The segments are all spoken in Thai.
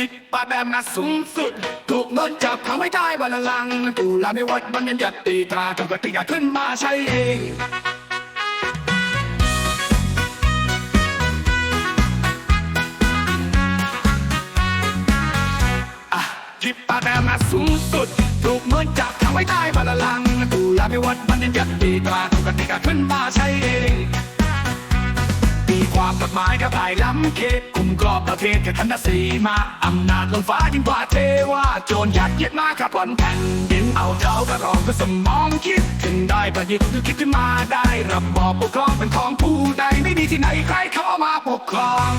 จิตปาแบบนัดสูงสุด ถูกเงินจับทำให้ได้บัลลังก์ตูลาไม่วัดมันยังยัดตีตราจนกระติกขึ้นมาใช้เองจิบปาแต่มาสูงสุด ถูกเงินจับทำไว้ได้บาลลังก์ตูลาไปวัดมันยังยัดตีตราถูกกติกาขึ้นมาใช้เอง มีความกฎหมายกับภายล้ำเขตคุม รอบประเทศกับทันสีมาอำนาจลงฟ้ายิ่งกว่าเทวาโจรยัดเยียดมาขับบนแผ่นดินเอาเจ้ากระรองก็สมองคิดถึงได้ประดิษฐ์หรือคิดขึ้นมาได้ระบอบปกครองเป็นของผู้ใดไม่มีที่ไหนใครเข้ามาปกครอง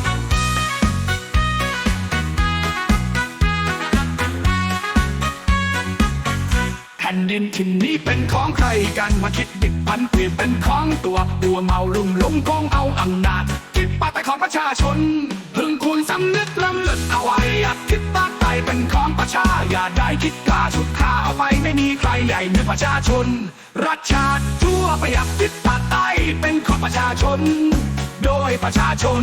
แผ่นดินที่นี้เป็นของใครกันมาคิดดิบพันเปลี่ยนเป็นของตัวบัวเมาลุ่มหลงคงเอาอำนาจคิดปาแต่ของประชาชนำนึกลำเลิศเอาไว้อยากคิดปาไตเป็นของประชาอย่าได้คิดกาชุดข้าเอาไปไม่มีใครใหญ่เหนือประชาชน รัฐชาติทั่วไปอยากคิดปาไตเป็นของประชาชน โดยประชาชน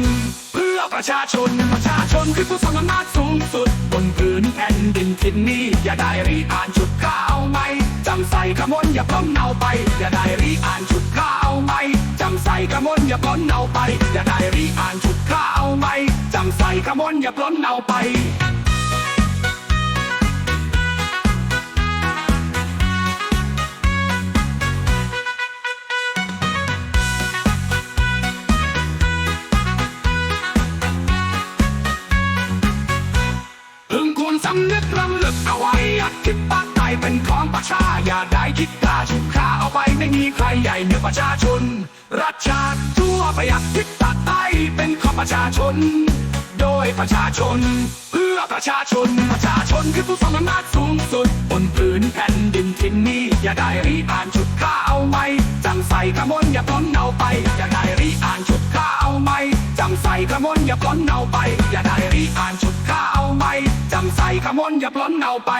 เพื่อประชาชนประชาชนคือผู้ทรงอำนาจสูงสุด บนพื้นแผ่นดินที่นี้อย่าได้รีอ่านชุดข้าวไหมจำใส่ขมนอย่าปล้นเอาไป อย่าได้รีอ่านชุดข้าวไหมจำใส่ขมนอย่าปล้นเอาไป อย่าได้รีอ่านชุดข้าวไหม ใส่ขมนอย่าปล้นเอาไปพึงควรสำนึกรำลึกเอาไว้อัดคิดปากไตเป็นของประชา อย่าได้คิดกล้าชุมค่าเอาไปไม่มีใครใหญ่เหนือประชาชน รัฐชาติทั่วไปอัดคิดปากไตเป็นของประชาชน ยประชาชน เพื่อประชาชน ประชาชนคือผู้ทรงอำนาจสูงสุด บนพื้นแผ่นดินที่นี้ อย่าได้รีอ่านชุดข้าเอาไหมจำใส่ขมนอย่าพล้นเอาไป อย่าได้รีอ่านชุดข้าเอาไหมจำใส่ขมนอย่าพล้นเอาไป อย่าได้รีอ่านชุดข้าเอาไหมจำใส่ขมนอย่าพล้นเอาไป